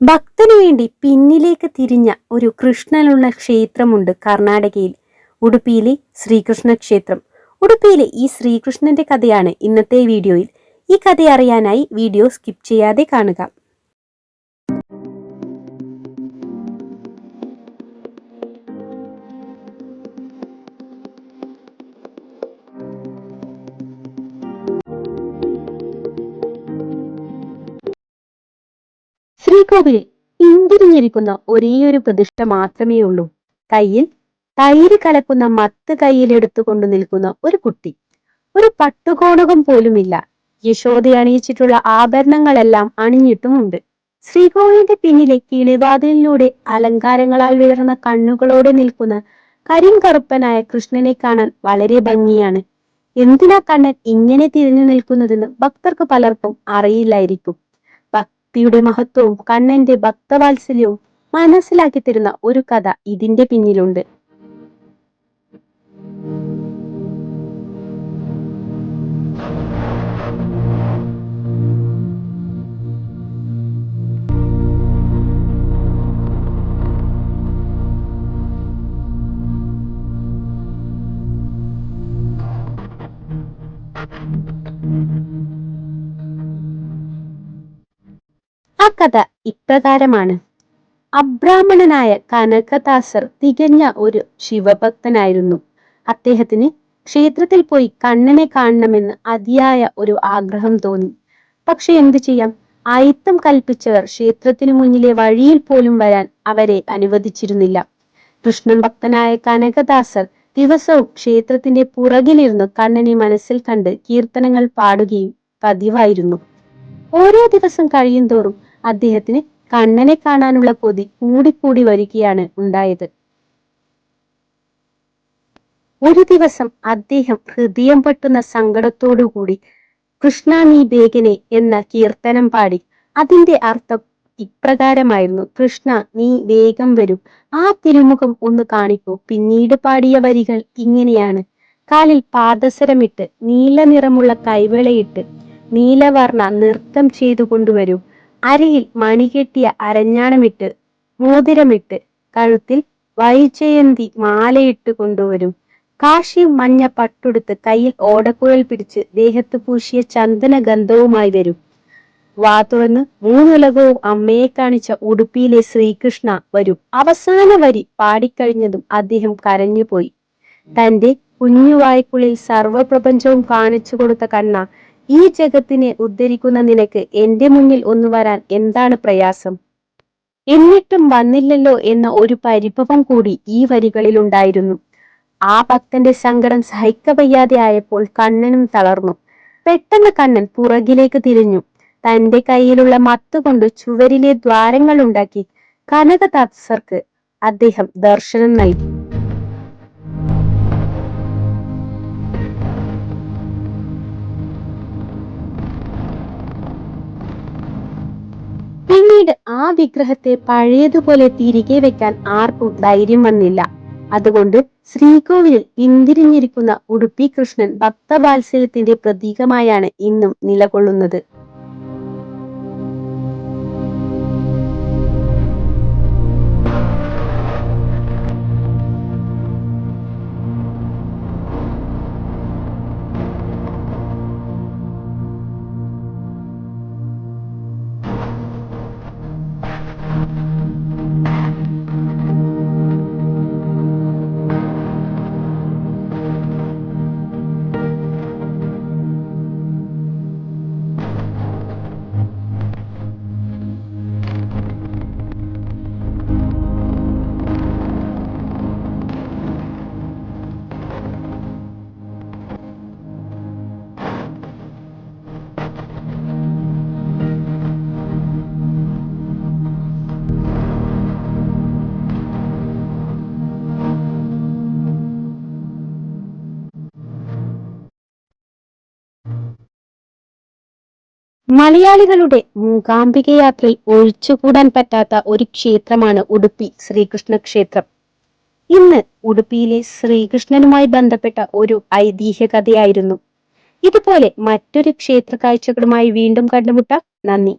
ഭക്തനു വേണ്ടി പിന്നിലേക്ക് തിരിഞ്ഞ ഒരു കൃഷ്ണനുള്ള ക്ഷേത്രമുണ്ട് കർണാടകയിൽ. ഉടുപ്പിയിലെ ശ്രീകൃഷ്ണ ക്ഷേത്രം. ഉടുപ്പിയിലെ ഈ ശ്രീകൃഷ്ണന്റെ കഥയാണ് ഇന്നത്തെ വീഡിയോയിൽ. ഈ കഥ അറിയാനായി വീഡിയോ സ്കിപ്പ് ചെയ്യാതെ കാണുക. ശ്രീകോവിലിൽ പിന്തിരിഞ്ഞിരിക്കുന്ന ഒരേയൊരു പ്രതിഷ്ഠ മാത്രമേ ഉള്ളൂ. കയ്യിൽ തൈര് കലക്കുന്ന മത്ത് കയ്യിലെടുത്തുകൊണ്ട് നിൽക്കുന്ന ഒരു കുട്ടി. ഒരു പട്ടുകോണകം പോലുമില്ല. യശോദ അണിയിച്ചിട്ടുള്ള ആഭരണങ്ങളെല്ലാം അണിഞ്ഞിട്ടുമുണ്ട്. ശ്രീകോവിലിന്റെ പിന്നിലെ കിളിവാതിലിലൂടെ അലങ്കാരങ്ങളാൽ വിടർന്ന കണ്ണുകളോടെ നിൽക്കുന്ന കരിങ്കറുപ്പനായ കൃഷ്ണനെ കാണാൻ വളരെ ഭംഗിയാണ്. എന്തിനാ കണ്ണൻ ഇങ്ങനെ തിരിഞ്ഞു നിൽക്കുന്നതെന്ന് ഭക്തർക്ക് പലർക്കും അറിയില്ലായിരിക്കും. ഭക്തിയുടെ മഹത്വവും കണ്ണന്റെ ഭക്തവാത്സല്യവും മനസ്സിലാക്കി തരുന്ന ഒരു കഥ ഇതിന്റെ പിന്നിലുണ്ട്. ആ കഥ ഇപ്രകാരമാണ്. അബ്രാഹ്മണനായ കനകദാസർ തികഞ്ഞ ഒരു ശിവഭക്തനായിരുന്നു. അദ്ദേഹത്തിന് ക്ഷേത്രത്തിൽ പോയി കണ്ണനെ കാണണമെന്ന് അതിയായ ഒരു ആഗ്രഹം തോന്നി. പക്ഷെ എന്തു ചെയ്യാം? ആയിത്തം കൽപ്പിച്ചവർ ക്ഷേത്രത്തിനു മുന്നിലെ വഴിയിൽ പോലും വരാൻ അവരെ അനുവദിച്ചിരുന്നില്ല. കൃഷ്ണൻ ഭക്തനായ കനകദാസർ ദിവസവും ക്ഷേത്രത്തിന്റെ പുറകിലിരുന്ന് കണ്ണനെ മനസ്സിൽ കണ്ട് കീർത്തനങ്ങൾ പാടുകയും പതിവായിരുന്നു. ഓരോ ദിവസം കഴിയും തോറും അദ്ദേഹത്തിന് കണ്ണനെ കാണാനുള്ള കൊതി കൂടിക്കൂടി വരികയാണ് ഉണ്ടായത്. ഒരു ദിവസം അദ്ദേഹം ഹൃദയം പെട്ടുന്ന സങ്കടത്തോടുകൂടി കൃഷ്ണ നീ ബേഗനെ എന്ന കീർത്തനം പാടി. അതിന്റെ അർത്ഥം ഇപ്രകാരമായിരുന്നു. കൃഷ്ണ നീ വേഗം വരും. ആ തിരുമുഖം ഒന്ന് കാണിക്കൂ. പിന്നീട് പാടിയ വരികൾ ഇങ്ങനെയാണ്. കാലിൽ പാദസരമിട്ട് നീല നിറമുള്ള കൈവിളയിട്ട് നീലവർണ നൃത്തം ചെയ്തു കൊണ്ടുവരൂ അരയിൽ മണികെട്ടിയ അരഞ്ഞാണമിട്ട് മോതിരമിട്ട് കഴുത്തിൽ വൈജയന്തി മാലയിട്ട് കൊണ്ടുവരും. കാശി മഞ്ഞ പട്ടുടുത്ത് കയ്യിൽ ഓടക്കുഴൽ പിടിച്ച് ദേഹത്ത് പൂശിയ ചന്ദന ഗന്ധവുമായി വരും. വാ തുറന്ന് മൂന്നുലകവും അമ്മയെ കാണിച്ച ഉടുപ്പിയിലെ ശ്രീകൃഷ്ണ വരും. അവസാന വരി പാടിക്കഴിഞ്ഞതും അദ്ദേഹം കരഞ്ഞുപോയി. തന്റെ കുഞ്ഞുവായ്ക്കുള്ളിൽ സർവപ്രപഞ്ചവും കാണിച്ചു കൊടുത്ത കണ്ണ ഈ ജഗത്തിനെ ഉദ്ധരിക്കുന്ന നിനക്ക് എന്റെ മുന്നിൽ ഒന്ന് വരാൻ എന്താണ് പ്രയാസം? എന്നിട്ടും വന്നില്ലല്ലോ എന്ന ഒരു പരിഭവം കൂടി ഈ വരികളിൽ ഉണ്ടായിരുന്നു. ആ ഭക്തന്റെ സങ്കടം സഹിക്കവയ്യാതെ ആയപ്പോൾ കണ്ണനും തളർന്നു. പെട്ടെന്ന് കണ്ണൻ പുറകിലേക്ക് തിരിഞ്ഞു. തന്റെ കയ്യിലുള്ള മത്തുകൊണ്ട് ചുവരിലെ ദ്വാരങ്ങൾ ഉണ്ടാക്കി കനകദാസർക്ക് അദ്ദേഹം ദർശനം നൽകി. വിഗ്രഹത്തെ പഴയതുപോലെ തിരികെ വെക്കാൻ ആർക്കും ധൈര്യം വന്നില്ല. അതുകൊണ്ട് ശ്രീകോവിലിൽ പിന്തിരിഞ്ഞിരിക്കുന്ന ഉടുപ്പി കൃഷ്ണൻ ഭക്തവാത്സല്യത്തിന്റെ പ്രതീകമായാണ് ഇന്നും നിലകൊള്ളുന്നത്. മലയാളികളുടെ മൂകാംബിക യാത്രയിൽ ഒഴിച്ചുകൂടാൻ പറ്റാത്ത ഒരു ക്ഷേത്രമാണ് ഉടുപ്പി ശ്രീകൃഷ്ണ ക്ഷേത്രം. ഇന്ന് ഉടുപ്പിയിലെ ശ്രീകൃഷ്ണനുമായി ബന്ധപ്പെട്ട ഒരു ഐതിഹ്യ കഥയായിരുന്നു. ഇതുപോലെ മറ്റൊരു ക്ഷേത്ര കാഴ്ചകളുമായി വീണ്ടും കണ്ടുമുട്ടാം. നന്ദി.